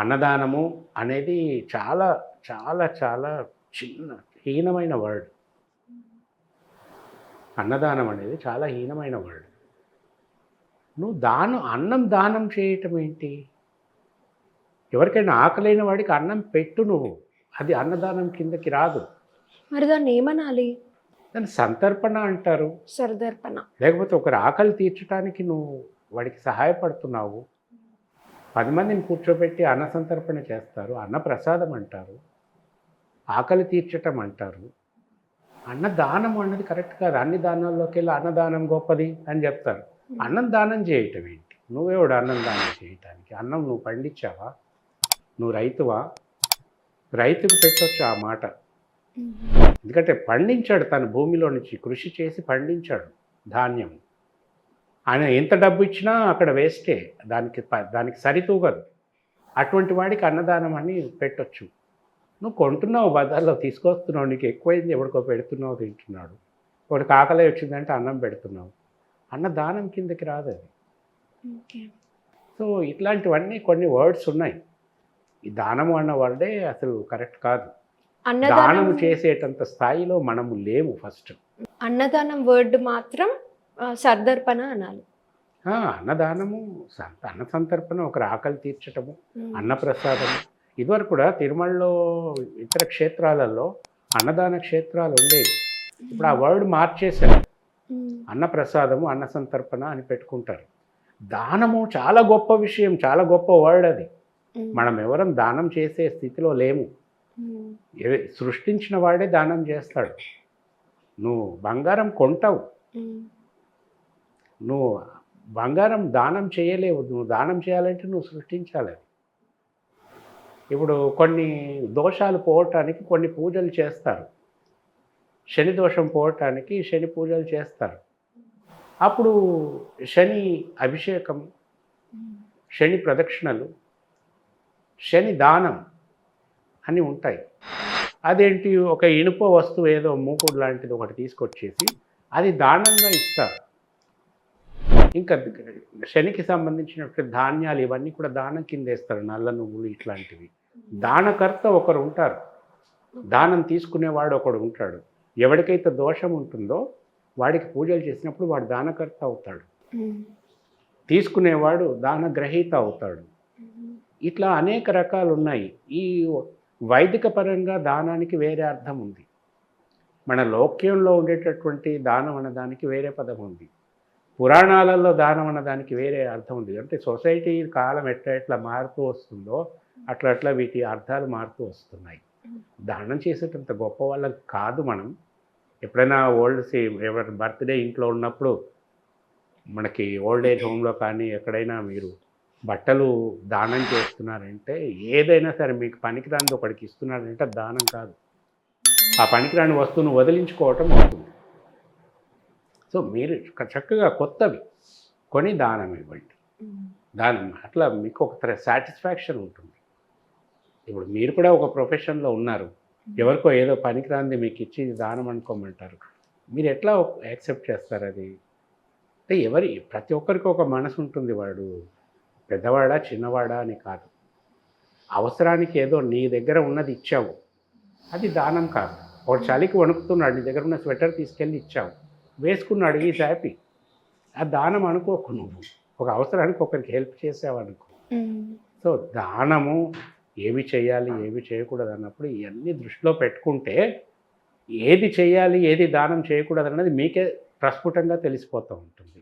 అన్నదానము అనేది చాలా చాలా చాలా చిన్న హీనమైన వర్డ్ అన్నదానం అనేది చాలా హీనమైన వర్డ్ నువ్వు దానం అన్నం దానం చేయటం ఏంటి? ఎవరికైనా ఆకలైన వాడికి అన్నం పెట్టు నువ్వు. అది అన్నదానం కిందకి రాదు. మరి దాన్ని ఏమనాలి? దాన్ని సంతర్పణ అంటారు. సరదర్పణ. లేకపోతే ఒకరి ఆకలి తీర్చడానికి నువ్వు వాడికి సహాయపడుతున్నావు. పది మందిని కూర్చోబెట్టి అన్న సంతర్పణ చేస్తారు అన్న ప్రసాదం అంటారు ఆకలి తీర్చటం అంటారు. అన్న దానం అన్నది కరెక్ట్ కాదు. అన్ని దానాల్లోకి వెళ్ళి అన్నదానం గొప్పది అని చెప్తారు. అన్నం దానం చేయటం ఏంటి? నువ్వేవాడు అన్నం దానం చేయటానికి. అన్నం నువ్వు పండించావా? నువ్వు రైతువా? రైతుకు పెట్టొచ్చు ఆ మాట. ఎందుకంటే పండించాడు తన. భూమిలో నుంచి కృషి చేసి పండించాడు ధాన్యం ఆయన ఎంత డబ్బు ఇచ్చినా అక్కడ వేస్టే. దానికి దానికి సరితూగదు. అటువంటి వాడికి అన్నదానం అని పెట్టొచ్చు. నువ్వు కొంటున్నావు బజార్లో తీసుకొస్తున్నావు నీకు ఎక్కువైంది ఎవరికో పెడుతున్నావు తింటున్నాడు. వాడికి ఆకలి వచ్చిందంటే అన్నం పెడుతున్నావు. అన్న దానం కిందకి రాదు అది. సో ఇట్లాంటివన్నీ కొన్ని వర్డ్స్ ఉన్నాయి. ఈ దానము అన్న వర్డే అసలు కరెక్ట్ కాదు. అన్నదానం దానము చేసేటంత స్థాయిలో మనము లేము ఫస్ట్. అన్నదానం వర్డ్ మాత్రం సర్దర్పణ అనాలి. అన్నదానము అన్న సంతర్పణ ఒకరి ఆకలి తీర్చటము. అన్నప్రసాదము ఇదివరకు కూడా తిరుమలలో ఇతర క్షేత్రాలలో అన్నదాన క్షేత్రాలు ఉండేవి. ఇప్పుడు ఆ వర్డ్ మార్చేశారు. అన్నప్రసాదము అన్న సంతర్పణ అని పెట్టుకుంటారు. దానము చాలా గొప్ప విషయం చాలా గొప్ప వర్డ్ అది. మనం ఎవరం దానం చేసే స్థితిలో లేము. సృష్టించిన వాడే దానం చేస్తాడు. నువ్వు బంగారం కొంటావు. నువ్వు బంగారం దానం చేయలేవు. నువ్వు దానం చేయాలంటే నువ్వు సృష్టించాలి ఇప్పుడు కొన్ని దోషాలు పోవటానికి కొన్ని పూజలు చేస్తారు. శని దోషం పోవటానికి శని పూజలు చేస్తారు. అప్పుడు శని అభిషేకం శని ప్రదక్షిణలు శని దానం అని ఉంటాయి. అదేంటి? ఒక ఇనుప వస్తువు ఏదో మూకుడు లాంటిది ఒకటి తీసుకొచ్చేసి అది దానంగా ఇస్తారు. ఇంకా శనికి సంబంధించినటువంటి ధాన్యాలు ఇవన్నీ కూడా దానం కింద వేస్తారు నల్ల నువ్వులు ఇట్లాంటివి. దానకర్త ఒకరు ఉంటారు. దానం తీసుకునేవాడు ఒకడు ఉంటాడు. ఎవరికైతే దోషం ఉంటుందో వాడికి పూజలు చేసినప్పుడు వాడు దానకర్త అవుతాడు. తీసుకునేవాడు దానగ్రహీత అవుతాడు. ఉమ్. ఇట్లా అనేక రకాలు ఉన్నాయి ఈ వైదిక పరంగా దానానికి వేరే అర్థం ఉంది. మన లోక్యంలో ఉండేటటువంటి దానం అన్నదానికి వేరే పదం ఉంది. పురాణాలలో దానం అన్నదానికి వేరే అర్థం ఉంది. అంటే సొసైటీ కాలం ఎట్లా ఎట్లా మారుతూ వస్తుందో అట్లా అట్లా వీటి అర్థాలు మారుతూ వస్తున్నాయి. దానం చేసేటంత గొప్ప వాళ్ళకి కాదు మనం. ఎప్పుడైనా ఓల్డ్ సేమ్ ఎవరి బర్త్డే ఇంట్లో ఉన్నప్పుడు మనకి ఓల్డ్ ఏజ్ హోమ్లో కానీ ఎక్కడైనా మీరు బట్టలు దానం చేస్తున్నారంటే ఏదైనా సరే మీకు పనికిరాని ఒకడికి ఇస్తున్నారంటే దానం కాదు. ఆ పనికిరాని వస్తువును వదిలించుకోవటం అవుతుంది. సో మీరు చక్క- చక్కగా కొత్తవి కొని దానం ఇవ్వండి. దానం అట్లా మీకు ఒక సాటిస్ఫాక్షన్ ఉంటుంది. ఇప్పుడు మీరు కూడా ఒక ప్రొఫెషన్లో ఉన్నారు. ఎవరికో ఏదో పనికిరాంది మీకు ఇచ్చి దానం అనుకోమంటారు. మీరు ఎట్లా యాక్సెప్ట్ చేస్తారు అది? అంటే ఎవరి ప్రతి ఒక్కరికి ఒక మనసు ఉంటుంది వాడు. పెద్దవాడా చిన్నవాడా అని కాదు. అవసరానికి ఏదో నీ దగ్గర ఉన్నది ఇచ్చావు. అది దానం కాదు. ఒక చలికి వణుకుతున్నాడు నీ దగ్గర ఉన్న స్వెటర్ తీసుకెళ్ళి ఇచ్చావు. వేసుకున్నాడు ఈ హ్యాపీ ఆ దానం అనుకోకు నువ్వు. ఒక అవసరానికి ఒకరికి హెల్ప్ చేసావు అనుకో ఉమ్. సో దానము ఏవి చేయాలి ఏవి చేయకూడదు అన్నప్పుడు ఇవన్నీ దృష్టిలో పెట్టుకుంటే ఏది చేయాలి ఏది దానం చేయకూడదు అన్నది మీకే ప్రస్ఫుటంగా తెలిసిపోతూ ఉంటుంది.